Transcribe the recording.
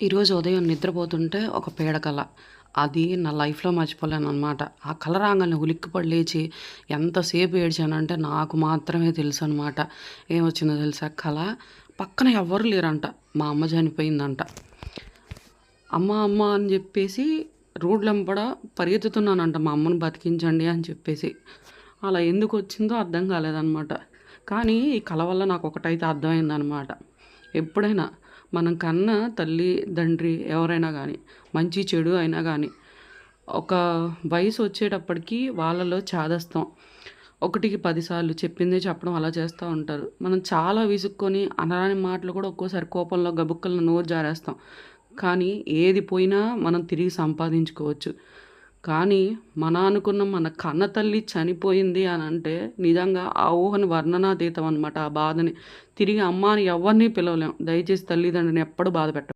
ఈరోజు ఉదయం నిద్రపోతుంటే ఒక పేడ కళ అది నా లైఫ్‌లో మర్చిపోలేననమాట. ఆ కళ రాగానే ఉలిక్కిపడి లేచి ఎంతసేపు ఏడ్చానంటే నాకు మాత్రమే తెలుసు అనమాట ఏమొచ్చిందో తెలుసా కళ పక్కన ఎవ్వరు లేరంట. మా అమ్మ చనిపోయిందంట. అమ్మ, అమ్మ అని జెప్పేసి రోడ్లెంబడ పరిగెత్తుతున్నానంట మా అమ్మని బతికించండి అని చెప్పేసి. అలా ఎందుకు వచ్చిందో అర్థం కాలేదనమాట. కానీ ఈ కళ వల్ల నాకు ఒకటైతే అర్థమైందనమాట. ఎప్పుడైనా మనం కన్న తల్లి, తండ్రి ఎవరైనా కానీ మంచి చెడు అయినా కానీ ఒక వయసు వచ్చేటప్పటికి వాళ్ళలో చాదస్తాం ఒకటికి పదిసార్లు చెప్పిందే చెప్పడం అలా చేస్తూ ఉంటారు. మనం చాలా విసుక్కొని అనరాని మాటలు కూడా ఒక్కోసారి కోపంలో గబుక్కలను నోరు జారేస్తాం. కానీ ఏది పోయినా మనం తిరిగి సంపాదించుకోవచ్చు. కానీ మన అనుకున్న మన కన్న తల్లి చనిపోయింది అని అంటే నిజంగా ఆ ఊహని వర్ణనాతీతం అనమాట. ఆ బాధని. తిరిగి అమ్మ అని ఎవ్వరిని పిలవలేం. దయచేసి తల్లిదండ్రిని ఎప్పుడు బాధ పెట్ట